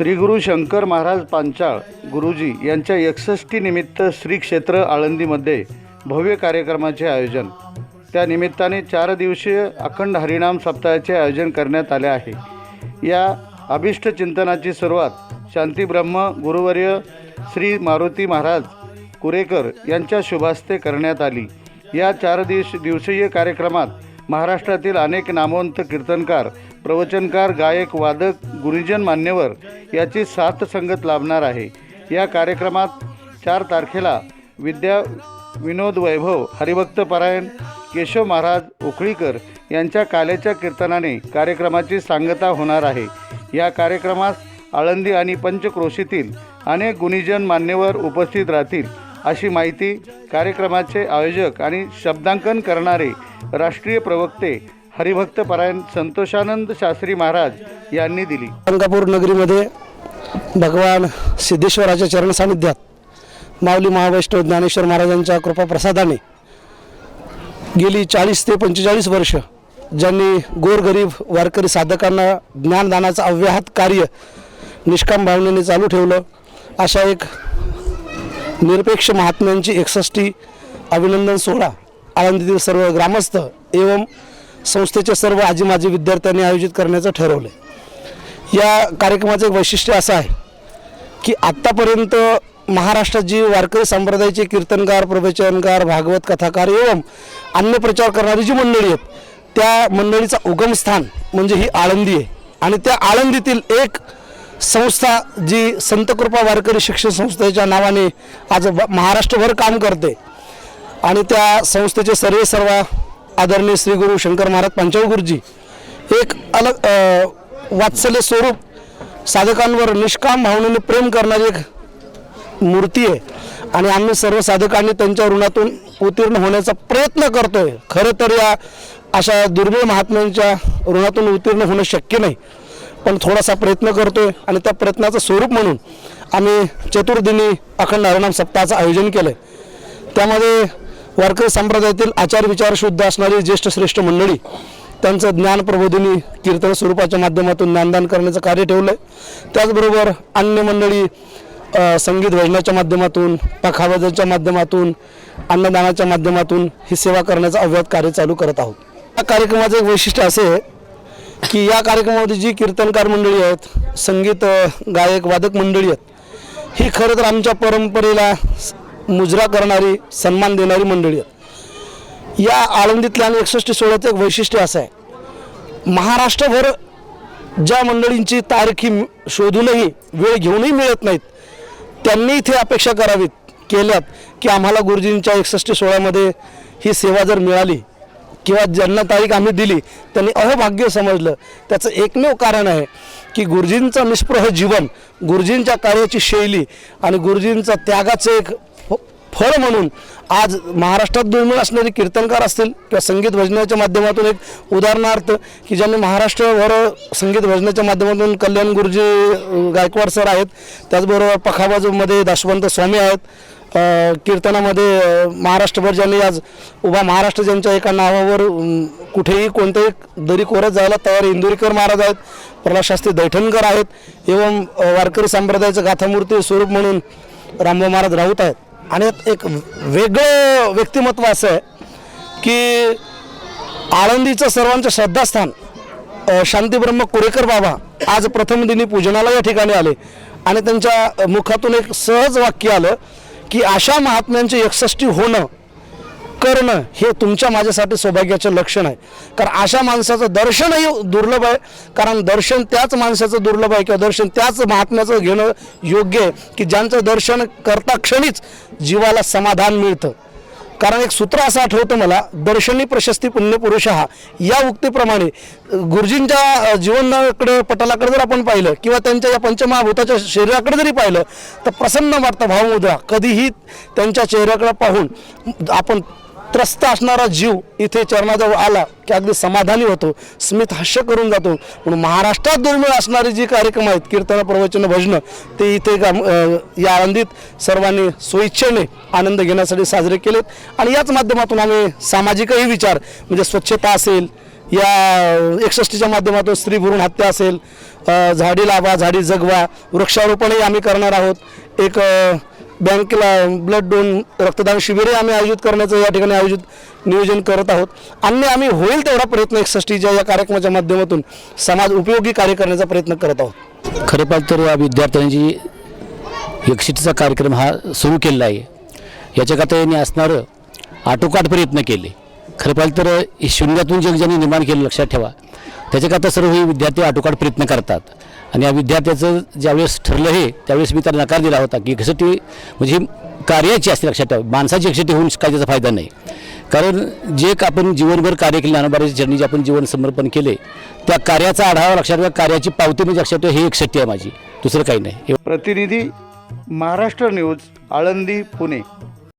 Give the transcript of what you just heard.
श्री गुरु शंकर महाराज पांचाळ गुरुजी यांच्या एकसष्टी निमित्त श्री क्षेत्र आळंदीमध्ये भव्य कार्यक्रमाचे आयोजन. त्या निमित्ताने चार दिवसीय अखंड हरिनाम सप्ताहाचे आयोजन करण्यात आले आहे. या अभिष्ट चिंतनाची सुरुवात शांतीब्रह्म गुरुवर्य श्री मारुती महाराज कुरेकर यांच्या शुभास्ते करण्यात आली. या चार दिवस दिवसीय कार्यक्रमात महाराष्ट्रातील अनेक नामवंत कीर्तनकार प्रवचनकार गायक वादक गुरुजन मान्यवर याची साथ संगत लाभणार आहे. या कार्यक्रमात चार तारखेला विद्या विनोद वैभव हरिभक्त परायण केशव महाराज उखळीकर यांच्या काल्याच्या कीर्तनाने कार्यक्रमाची सांगता होणार आहे. या कार्यक्रमास आळंदी आणि पंचक्रोशीतील अनेक गुणीजन मान्यवर उपस्थित राहतील अशी माहिती कार्यक्रमाचे आयोजक आणि शब्दांकन करणारे राष्ट्रीय प्रवक्ते हरिभक्त परायण संतोषानंद शास्त्री महाराज यांनी दिली. अंगापूर नगरीमध्ये भगवान सिद्धेश्वराच्या चरण सानिध्यात माऊली महावैष्णव ज्ञानेश्वर महाराजांच्या कृपाप्रसादाने गेली चाळीस ते पंचेचाळीस वर्ष ज्यांनी गोरगरीब वारकरी साधकांना ज्ञानदानाचं अव्याहत कार्य निष्काम भावनेने चालू ठेवलं अशा एक निरपेक्ष महात्म्यांची एकसष्टी अभिनंदन सोहळा आनंदीतील सर्व ग्रामस्थ एवं संस्थेचे सर्व आजी माजी विद्यार्थ्यांनी आयोजित करण्याचं ठरवलं या कार्यक्रमाचं एक वैशिष्ट्य असं आहे की आत्तापर्यंत महाराष्ट्रात जी वारकरी संप्रदायाचे कीर्तनकार प्रवचनकार भागवत कथाकार एवं अन्य प्रचार करणारी जी मंडळी आहेत त्या मंडळीचा उगमस्थान म्हणजे ही आळंदी आहे. आणि त्या आळंदीतील एक संस्था जी संतकृपा वारकरी शिक्षण संस्थेच्या नावाने आज महाराष्ट्रभर काम करते. आणि त्या संस्थेचे सर्वे सर्व आदरणीय श्री गुरु शंकर महाराज पंचाळ गुरुजी एक अलग वात्सल्य स्वरूप साधकांवर निष्काम भावनेने प्रेम करणारी एक मूर्ती आहे. आणि आम्ही सर्व साधकांनी त्यांच्या ऋणातून उत्तीर्ण होण्याचा प्रयत्न करतोय. खरं तर या अशा दुर्मिळ महात्म्यांच्या ऋणातून उत्तीर्ण होणं शक्य नाही. पण थोडासा प्रयत्न करतोय आणि त्या प्रयत्नाचं स्वरूप म्हणून आम्ही चतुर्दिनी अखंड हरिनाम सप्ताहाचं आयोजन केलं त्यामध्ये वारकरी संप्रदायातील आचार विचार शुद्ध असणारी ज्येष्ठ श्रेष्ठ मंडळी त्यांचं ज्ञान प्रबोधिनी कीर्तन स्वरूपाच्या माध्यमातून ज्ञानदान करण्याचं कार्य ठेवलं आहे त्याचबरोबर अन्य मंडळी संगीत भजनाच्या माध्यमातून पखावाजाच्या माध्यमातून अन्नदानाच्या माध्यमातून ही सेवा करण्याचं अव्याहत कार्य चालू करत आहोत. या कार्यक्रमाचं एक वैशिष्ट्य असे आहे की या कार्यक्रमामध्ये जी कीर्तनकार मंडळी आहेत संगीत गायक वादक मंडळी आहेत ही खरं तर आमच्या परंपरेला मुजरा करणारी सन्मान देणारी मंडळी आहेत. या आळंदीतल्या आणि एकसष्ट सोळ्याचं एक वैशिष्ट्य असं आहे. महाराष्ट्रभर ज्या मंडळींची तारखी शोधूनही वेळ घेऊनही मिळत नाहीत त्यांनी इथे अपेक्षा करावीत केल्यात की आम्हाला गुरुजींच्या एकसष्ट सोळ्यामध्ये ही सेवा जर मिळाली किंवा ज्यांना तारीख आम्ही दिली त्यांनी अहोभाग्य समजलं. त्याचं एकमेव कारण आहे की गुरुजींचं निष्प्रह जीवन गुरुजींच्या कार्याची शैली आणि गुरुजींचा त्यागाचं एक फळ म्हणून आज महाराष्ट्रात दुर्मिळ असणारे कीर्तनकार असतील किंवा संगीत भजनाच्या माध्यमातून एक उदाहरणार्थ की ज्यांनी महाराष्ट्रभर संगीत भजनाच्या माध्यमातून कल्याण गुरुजी गायकवाड सर आहेत. त्याचबरोबर पखाबाजूमध्ये दाशवंत स्वामी आहेत. कीर्तनामध्ये महाराष्ट्रभर ज्यांनी आज उभा महाराष्ट्र ज्यांच्या एका नावावर कुठेही कोणत्याही दरी कोरत जायला तयार इंदुरीकर महाराज आहेत. प्रल्हाद शास्त्री दैठणकर आहेत. एवं वारकरी संप्रदायाचं गाथामूर्ती स्वरूप म्हणून रामभाऊ महाराज राऊत आहेत. आणि एक वेगळं व्यक्तिमत्व असं आहे की आळंदीचं सर्वांचं श्रद्धास्थान शांतीब्रह्म कुरेकर बाबा आज प्रथम दिनी पूजनाला या ठिकाणी आले. आणि त्यांच्या मुखातून एक सहज वाक्य आलं की अशा महात्म्यांची एकसष्टी होणं करणं हे तुमच्या माझ्यासाठी सौभाग्याचं लक्षण आहे. कारण अशा माणसाचं दर्शनही दुर्लभ आहे. कारण दर्शन त्याच माणसाचं दुर्लभ आहे किंवा दर्शन त्याच महात्म्याचं घेणं योग्य आहे की ज्यांचं दर्शन करता क्षणीच जीवाला समाधान मिळतं. कारण एक सूत्र असं आठवतं मला दर्शनी प्रशस्ती पुण्यपुरुष हा. या उक्तीप्रमाणे गुरुजींच्या जीवनाकडे पटलाकडे जर आपण पाहिलं किंवा त्यांच्या या पंचमहाभूताच्या शरीराकडे जरी पाहिलं तर प्रसन्न वाटतं भावमुद्रा. कधीही त्यांच्या चेहऱ्याकडे पाहून आपण त्रस्त असणारा जीव इथे चरणाजवळ आला की अगदी समाधानी होतो. स्मित हास्य करून जातो. म्हणून महाराष्ट्रात दुर्मिळ असणारे जे कार्यक्रम आहेत कीर्तन प्रवचन भजनं ते इथे गा या आनंदीत सर्वांनी स्वेच्छेने आनंद घेण्यासाठी साजरे केलेत. आणि याच माध्यमातून आम्ही सामाजिकही विचार म्हणजे स्वच्छता असेल या एकसष्टीच्या माध्यमातून स्त्री भरून हत्या असेल झाडी लावा झाडी जगवा वृक्षारोपणही आम्ही करणार आहोत. एक बँकेला ब्लड डोन रक्तदान शिबिरे आम्ही आयोजित करण्याचं या ठिकाणी आयोजित नियोजन करत आहोत. अन्य आम्ही होईल तेवढा प्रयत्न एकसष्टीच्या या कार्यक्रमाच्या माध्यमातून समाज उपयोगी कार्य करण्याचा प्रयत्न करत आहोत. खरं पाहिजे तर या विद्यार्थ्यांची एकसष्टीचा कार्यक्रम हा सुरू केलेला आहे याच्याकरता यांनी असणारं आटोकाट प्रयत्न केले. खरं पाहिजे तर शून्यातून जग ज्यांनी निर्माण केलं लक्षात ठेवा. त्याच्याकरता सर्व हे विद्यार्थी आटोकाट प्रयत्न करतात. आणि या विद्यार्थ्याचं ज्यावेळेस ठरलं हे त्यावेळेस मी त्याला नकार दिला होता की एकसटी म्हणजे कार्याची असते लक्षात ठेवा. माणसाची एकसटी होऊन काय त्याचा फायदा नाही. कारण जे का आपण जीवनभर कार्य केले ज्ञानोबाराच्या चरणी जे आपण जीवन समर्पण केले त्या कार्याचा आढावा लक्षात ठेवा. कार्याची पावती म्हणजे लक्षात ठेवा ही एकसष्टी आहे माझी. दुसरं काही नाही. प्रतिनिधी महाराष्ट्र न्यूज आळंदी पुणे.